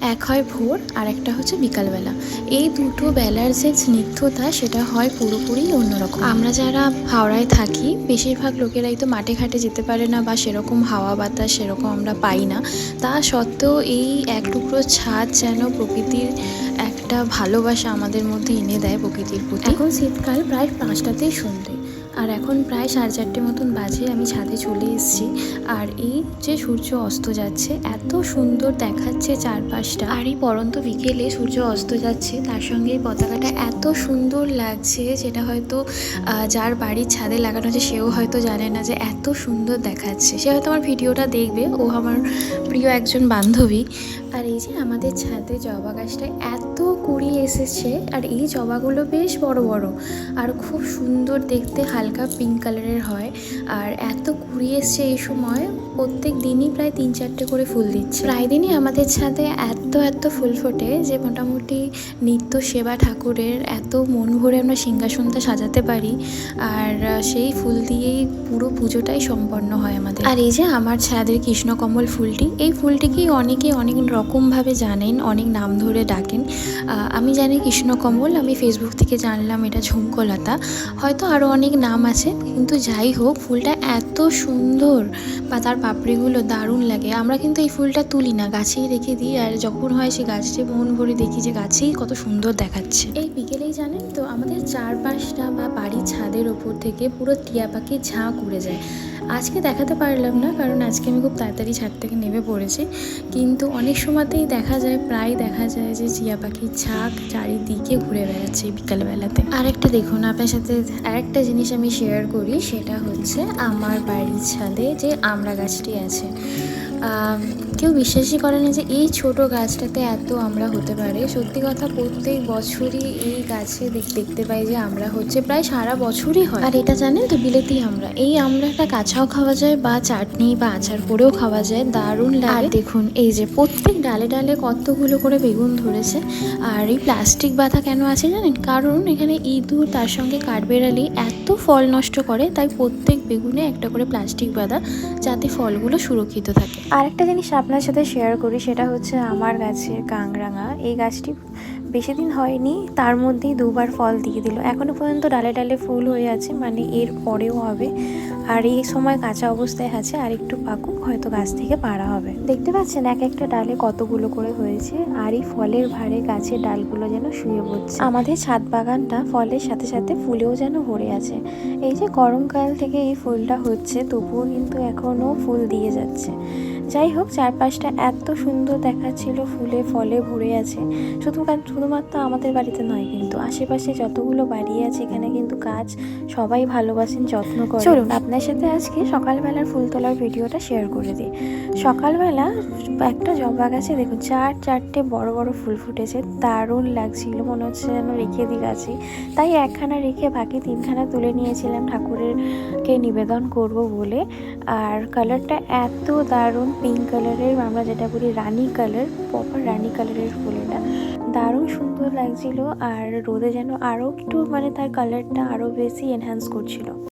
এক হয় ভোর আর একটা হচ্ছে বিকালবেলা। এই দুটো বেলার যে স্নিগ্ধতা, সেটা হয় পুরোপুরি অন্যরকম। আমরা যারা হাওড়ায় থাকি, বেশিরভাগ লোকেরাই তো মাঠে ঘাটে যেতে পারে না বা সেরকম হাওয়া বাতাস সেরকম আমরা পাই না। তা সত্ত্বেও এই এক টুকরো ছাদ যেন প্রকৃতির একটা ভালোবাসা আমাদের মধ্যে এনে দেয় প্রকৃতির প্রতি। এখন শীতকাল প্রায় পাঁচটাতেই সন্ধে। আর এখন প্রায় সাড়ে চারটে মতন বাজে, আমি ছাদে চলে এসেছি। আর এই যে সূর্য অস্ত যাচ্ছে, এত সুন্দর দেখাচ্ছে চারপাশটা। আর এই পরন্ত বিকেলে সূর্য অস্ত যাচ্ছে, তার সঙ্গে এই পতাকাটা এত সুন্দর লাগছে যেটা হয়তো যার বাড়ির ছাদে লাগানো আছে সেও হয়তো জানে না যে এত সুন্দর দেখাচ্ছে। সে হয়তো আমার ভিডিওটা দেখবে, ও আমার প্রিয় একজন বান্ধবী। আর এই যে আমাদের ছাদে জবা গাছটা এত কুড়ি এসেছে আর এই জবাগুলো বেশ বড় বড় আর খুব সুন্দর দেখতে, হালকা পিঙ্ক কালারের হয়। আর এত কুড়ি এসছে এই সময়, প্রত্যেক দিনই প্রায় তিন চারটে করে ফুল দিচ্ছে। প্রায় দিনই আমাদের ছাদে এত এত ফুল ফোটে যে মোটামুটি নিত্য সেবা ঠাকুরের এত মন ভরে আমরা সিংহাসনটা সাজাতে পারি। আর সেই ফুল দিয়েই পুরো পুজোটাই সম্পন্ন হয় আমাদের। আর এই যে আমার ছাদের কৃষ্ণকমল ফুলটি, এই ফুলটিকেই অনেকে অনেক রকমভাবে জানেন, অনেক নাম ধরে ডাকেন। আমি জানি কৃষ্ণকমল আমি ফেসবুক থেকে জানলাম এটা ঝুমকোলতা। হয়তো আরও অনেক নাম আছে, কিন্তু যাই হোক, ফুলটা এত সুন্দর বা তার পাপড়িগুলো দারুণ লাগে। আমরা কিন্তু এই ফুলটা তুলি না, গাছেই রেখে দিই, আর যখন হয় সে গাছটি মন ভরে দেখি যে গাছেই কত সুন্দর দেখাচ্ছে। এই বিকেলেই জানেন তো, আমাদের চারপাশটা বা বাড়ির ছাদের ওপর থেকে পুরো টিয়া পাখির ঝাঁক উড়ে যায়। আজকে দেখাতে পারলাম না, কারণ আজকে আমি খুব তাড়াতাড়ি ছাদ থেকে নেমে পড়েছি। কিন্তু অনেক সময়তেই দেখা যায়, প্রায় দেখা যায় যে জিয়া পাখির ছাক চারিদিকে ঘুরে বেড়াচ্ছে বিকালবেলাতে। আরেকটা দেখুন, আপনার সাথে আরেকটা জিনিস আমি শেয়ার করি, সেটা হচ্ছে আমার বাড়ির ছাদে যে আমড়া গাছটি আছে। কেউ বিশ্বাসই করে না যে এই ছোট গাছটাতে এত আমরা হতে পারে। সত্যি কথা প্রত্যেক বছরই এই গাছে দেখ- দেখতে পাই যে আমরা হচ্ছে প্রায় সারা বছরই হয়। আর এটা জানেন তো বিলেতি আমরা। এই আমড়াটা কাঁচাও খাওয়া যায় বা চাটনি বা আচার করেও খাওয়া যায় দারুণ লাগে। দেখুন এই যে প্রত্যেক ডালে ডালে কতগুলো করে বেগুন ধরেছে আর এই প্লাস্টিক বাঁধা কেন আছে জানেন? কারণ এখানে ইঁদুর তার সঙ্গে কাঠবেড়ালি এত ফল নষ্ট করে তাই প্রত্যেক বেগুনে একটা করে প্লাস্টিক বাঁধা যাতে ফলগুলো সুরক্ষিত থাকে। আরেকটা জিনিস আপনার সাথে শেয়ার করি, সেটা হচ্ছে আমার গাছের কাংরাঙা এই গাছটি বেশি দিন হয়নি, তার মধ্যেই দুবার ফল দিয়ে দিল। এখনও পর্যন্ত ডালে ডালে ফুল হয়ে আছে মানে এর পরেও হবে। আর এই সময় কাঁচা অবস্থায় আছে, আর একটু পাকুক, হয়তো গাছ থেকে পাড়া হবে। দেখতে পাচ্ছেন, এক একটা ডালে কতগুলো করে হয়েছে, আর এই ফলের ভারে গাছের ডালগুলো যেন শুয়ে পড়ছে। আমাদের ছাদ বাগানটা ফলের সাথে সাথে ফুলেও যেন ভরে আছে। এই যে গরমকাল থেকে এই ফুলটা হচ্ছে, তবুও কিন্তু এখনও ফুল দিয়ে যাচ্ছে। যাই হোক চারপাশটা এত সুন্দর দেখাচ্ছিল ফুলে ফলে ভরে আছে। শুধু শুধুমাত্র আমাদের বাড়িতে নয় কিন্তু আশেপাশে যতগুলো বাড়ি আছে এখানে কিন্তু গাছ সবাই ভালোবাসেন যত্ন করে। চলুন। আপনার সাথে আজকে সকালবেলার ফুল তোলার ভিডিওটা শেয়ার করে দিই। সকালবেলা একটা জবা গাছে দেখুন চার চারটে বড় বড় ফুল ফুটেছে দারুণ লাগছিল মনে হচ্ছে যেন রেখে দিই গাছে। তাই একখানা রেখে বাকি তিনখানা তুলে নিয়েছিলাম ঠাকুরেরকে নিবেদন করব বলে। আর কালারটা এত দারুণ পিঙ্ক কালারের আমরা যেটা বলি রানী কালার প্রপার রানী কালারের ফুল এটা দারুণ সুন্দর লাগছিল আর রোদে যেন আরও একটু মানে তার কালারটা আরও বেশি এনহ্যান্স করছিল।